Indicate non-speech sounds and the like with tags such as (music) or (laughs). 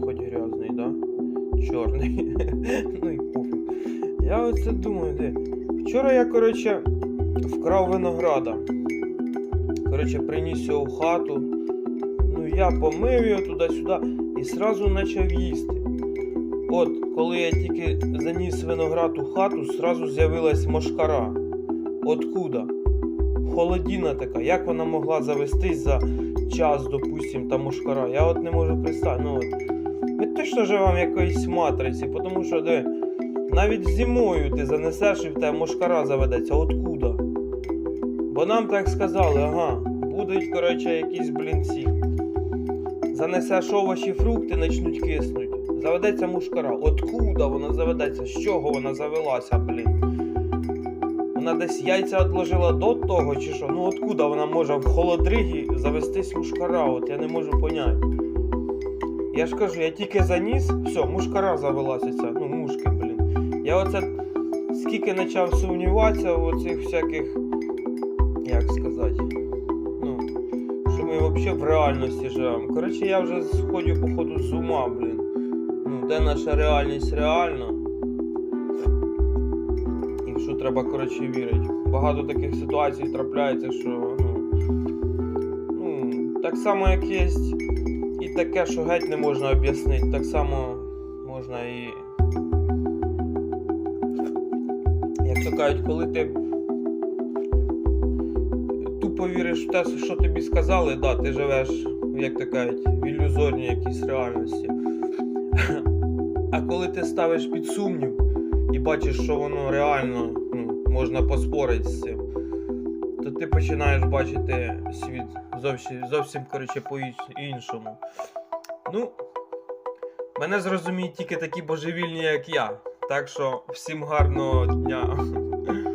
хоч грязний, да? Чорний. (laughs) ну і пофіг. Я оце думаю, де. Вчора я, коротше, вкрав винограда. Коротше, приніс його в хату. Ну, я помив його туди-сюди і сразу почав їсти. От, коли я тільки заніс виноград у хату, сразу з'явилась мошкара. Откуда? Холодіна така, як вона могла завестись за час, допустим, та мушкара. Я от не можу представити. Ну, от. Ми точно живемо в якоїсь матриці, тому що де, навіть зимою ти занесеш і в тебе мушкара заведеться. Откуда? Бо нам так сказали, ага, будуть, коротше, якісь блінці. Занесеш овочі, фрукти, почнуть киснуть. Заведеться мушкара. Откуда вона заведеться? З чого вона завелася, блін? Вона десь яйця відложила до того, чи що? Ну откуда вона може в холодригі завестись мушкара? От я не можу поняти. Я ж кажу, я тільки заніс, все, мушкара завелася ця, ну мушки, блін. Я оце скільки почав сумніватися в оцих всяких, як сказати, ну, що ми взагалі в реальності живемо. Коротше, я вже сходю, походу, з ума, блін. Ну, де наша реальність реальна? І що треба, коротше, вірити. Багато таких ситуацій трапляється, що ну, ну, так само, як є таке, що геть не можна об'яснити, так само можна і. Як то кажуть, коли ти тупо віриш в те, що тобі сказали, да, ти живеш, як то кажуть, в ілюзорній якійсь реальності. А коли ти ставиш під сумнів і бачиш, що воно реально ну, можна поспорити з цим, то ти починаєш бачити світ зовсім, зовсім коротше, по-іншому. Ну, мене зрозуміють тільки такі божевільні, як я. Так що всім гарного дня. (laughs)